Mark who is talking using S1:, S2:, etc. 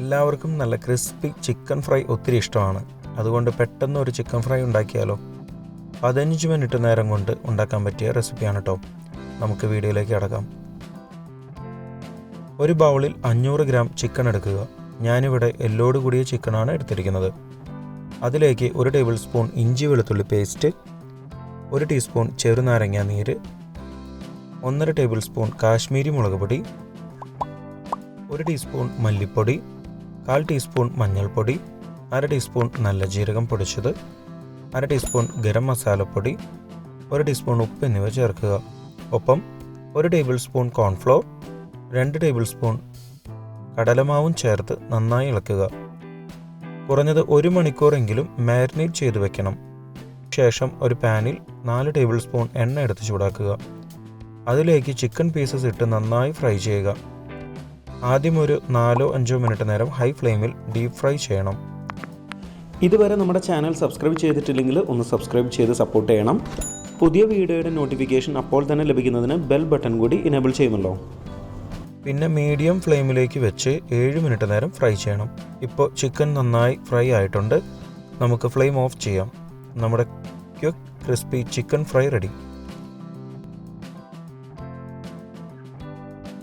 S1: എല്ലാവർക്കും നല്ല crispy chicken fry ഒത്തിരി ഇഷ്ടമാണ്. അതുകൊണ്ട് പെട്ടെന്ന് ഒരു ചിക്കൻ ഫ്രൈ ഉണ്ടാക്കിയാലോ? പതിനഞ്ച് മിനിറ്റ് നേരം കൊണ്ട് ഉണ്ടാക്കാൻ പറ്റിയ റെസിപ്പിയാണ് കേട്ടോ നമുക്ക് വീഡിയോയിലേക്ക് അടക്കാം ഒരു ബൗളിൽ അഞ്ഞൂറ് ഗ്രാം ചിക്കൻ എടുക്കുക. ഞാനിവിടെ എല്ലോട് കൂടിയ ചിക്കനാണ് എടുത്തിരിക്കുന്നത്. അതിലേക്ക് ഒരു ടേബിൾ സ്പൂൺ ഇഞ്ചി വെളുത്തുള്ളി പേസ്റ്റ് ഒരു ടീസ്പൂൺ ചെറുനാരങ്ങ നീര് ഒന്നര ടേബിൾ സ്പൂൺ കാശ്മീരി മുളക് പൊടി ഒരു ടീസ്പൂൺ മല്ലിപ്പൊടി കാൽ ടീസ്പൂൺ മഞ്ഞൾപ്പൊടി അര ടീസ്പൂൺ നല്ല ജീരകം പൊടിച്ചത് അര ടീസ്പൂൺ ഗരം മസാലപ്പൊടി ഒരു ടീസ്പൂൺ ഉപ്പ് എന്നിവ ചേർക്കുക. ഒപ്പം ഒരു ടേബിൾ സ്പൂൺ കോൺഫ്ലോർ രണ്ട് ടേബിൾ സ്പൂൺ കടലമാവും ചേർത്ത് നന്നായി ഇളക്കുക. കുറഞ്ഞത് ഒരു മണിക്കൂറെങ്കിലും മാരിനേറ്റ് ചെയ്ത് വെക്കണം. ശേഷം ഒരു പാനിൽ നാല് ടേബിൾ സ്പൂൺ എണ്ണ എടുത്ത് ചൂടാക്കുക. അതിലേക്ക് ചിക്കൻ പീസസ് ഇട്ട് നന്നായി ഫ്രൈ ചെയ്യുക. ആദ്യം ഒരു നാലോ അഞ്ചോ മിനിറ്റ് നേരം ഹൈ ഫ്ലെയിമിൽ ഡീപ് ഫ്രൈ ചെയ്യണം.
S2: ഇതുവരെ നമ്മുടെ ചാനൽ സബ്സ്ക്രൈബ് ചെയ്തിട്ടില്ലെങ്കിൽ ഒന്ന് സബ്സ്ക്രൈബ് ചെയ്ത് സപ്പോർട്ട് ചെയ്യണം. പുതിയ വീഡിയോയുടെ നോട്ടിഫിക്കേഷൻ അപ്പോൾ തന്നെ ലഭിക്കുന്നതിന് ബെൽ ബട്ടൺ കൂടി ഇനേബിൾ ചെയ്യുമല്ലോ.
S1: പിന്നെ മീഡിയം ഫ്ലെയിമിലേക്ക് വെച്ച് ഏഴ് മിനിറ്റ് നേരം ഫ്രൈ ചെയ്യണം. ഇപ്പോൾ ചിക്കൻ നന്നായി ഫ്രൈ ആയിട്ടുണ്ട്. നമുക്ക് ഫ്ലെയിം ഓഫ് ചെയ്യാം. നമ്മുടെ quick crispy chicken fry ready.